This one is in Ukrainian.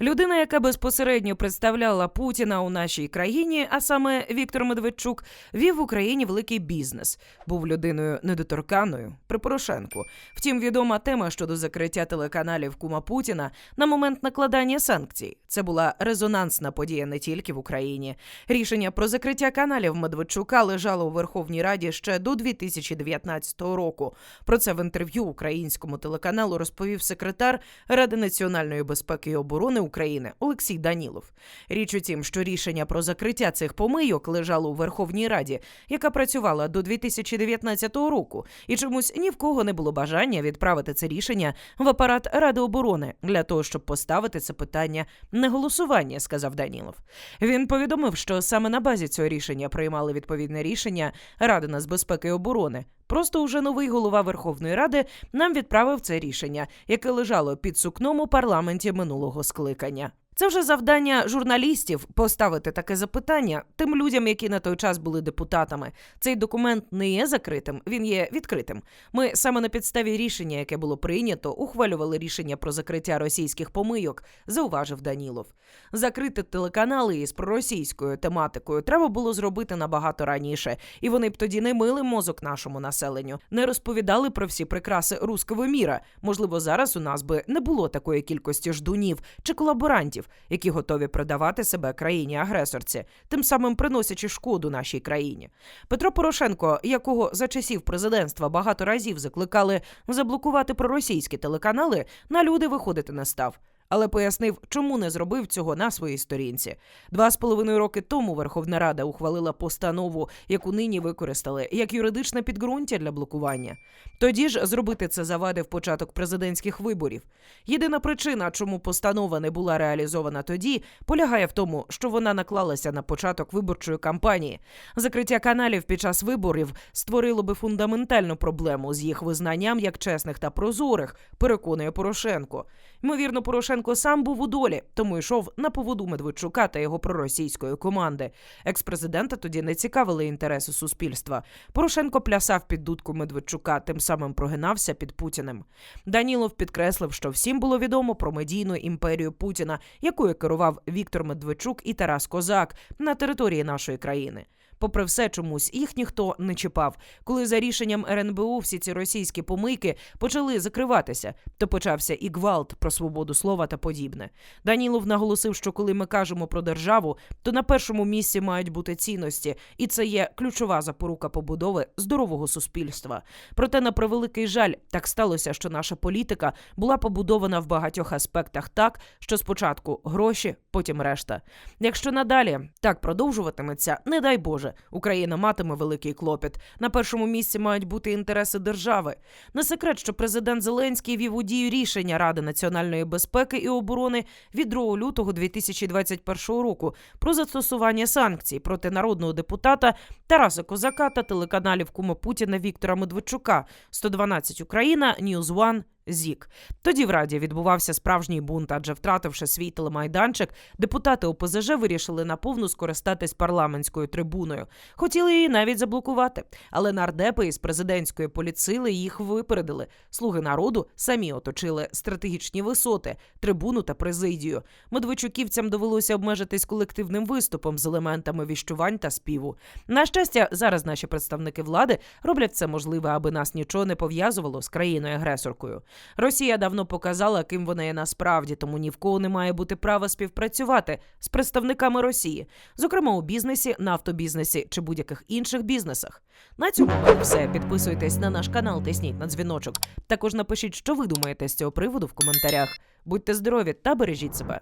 Людина, яка безпосередньо представляла Путіна у нашій країні, а саме Віктор Медведчук, вів в Україні великий бізнес, був людиною недоторканою при Порошенку. Втім, відома тема щодо закриття телеканалів Кума Путіна на момент накладання санкцій. Це була резонансна подія не тільки в Україні. Рішення про закриття каналів Медведчука лежало у Верховній Раді ще до 2019 року. Про це в інтерв'ю українському телеканалу розповів секретар Ради національної безпеки і оборони України Олексій Данілов. Річ у тім, що рішення про закриття цих помийок лежало у Верховній Раді, яка працювала до 2019 року, і чомусь ні в кого не було бажання відправити це рішення в апарат Ради оборони для того, щоб поставити це питання на голосування, сказав Данілов. Він повідомив, що саме на базі цього рішення приймали відповідне рішення Ради нацбезпеки і оборони. Просто уже новий голова Верховної Ради нам відправив це рішення, яке лежало під сукном у парламенті минулого скликання. Це вже завдання журналістів поставити таке запитання тим людям, які на той час були депутатами. Цей документ не є закритим, він є відкритим. Ми саме на підставі рішення, яке було прийнято, ухвалювали рішення про закриття російських помийок, зауважив Данілов. Закрити телеканали із проросійською тематикою треба було зробити набагато раніше, і вони б тоді не мили мозок нашому населенню, не розповідали про всі прикраси руського міра. Можливо, зараз у нас би не було такої кількості ждунів чи колаборантів, які готові продавати себе країні-агресорці, тим самим приносячи шкоду нашій країні. Петро Порошенко, якого за часів президентства багато разів закликали заблокувати проросійські телеканали, на люди виходити не став. Але пояснив, чому не зробив цього на своїй сторінці. Два з половиною роки тому Верховна Рада ухвалила постанову, яку нині використали як юридичне підґрунтя для блокування. Тоді ж зробити це завадив початок президентських виборів. Єдина причина, чому постанова не була реалізована тоді, полягає в тому, що вона наклалася на початок виборчої кампанії. Закриття каналів під час виборів створило би фундаментальну проблему з їх визнанням як чесних та прозорих, переконує Порошенко. Ймовірно, Порошенко сам був у долі, тому йшов на поводу Медведчука та його проросійської команди. Експрезидента тоді не цікавили інтереси суспільства. Порошенко плясав під дудку Медведчука, тим самим прогинався під Путіним. Данілов підкреслив, що всім було відомо про медійну імперію Путіна, якою керував Віктор Медведчук і Тарас Козак на території нашої країни. Попри все, чомусь їх ніхто не чіпав. Коли за рішенням РНБУ всі ці російські помийки почали закриватися, то почався і гвалт про свободу слова та подібне. Данілов наголосив, що коли ми кажемо про державу, то на першому місці мають бути цінності, і це є ключова запорука побудови здорового суспільства. Проте, на превеликий жаль, так сталося, що наша політика була побудована в багатьох аспектах так, що спочатку гроші, потім решта. Якщо надалі так продовжуватиметься, не дай Боже, Україна матиме великий клопіт. На першому місці мають бути інтереси держави. Не секрет, що президент Зеленський вів у дію рішення Ради національної безпеки і оборони від 2 лютого 2021 року про застосування санкцій проти народного депутата Тараса Козака та телеканалів Кума Путіна Віктора Медведчука 112 Україна, News One, Зік. Тоді в Раді відбувався справжній бунт, адже втративши свій телемайданчик, депутати ОПЗЖ вирішили наповну скористатись парламентською трибуною. Хотіли її навіть заблокувати. Але нардепи із президентської поліцили їх випередили. Слуги народу самі оточили стратегічні висоти, трибуну та президію. Медведчуківцям довелося обмежитись колективним виступом з елементами віщувань та співу. На щастя, зараз наші представники влади роблять все можливе, аби нас нічого не пов'язувало з країною агресоркою. Росія давно показала, ким вона є насправді, тому ні в кого не має бути права співпрацювати з представниками Росії, зокрема у бізнесі, нафтобізнесі чи будь-яких інших бізнесах. На цьому все. Підписуйтесь на наш канал, тисніть на дзвіночок. Також напишіть, що ви думаєте з цього приводу в коментарях. Будьте здорові та бережіть себе.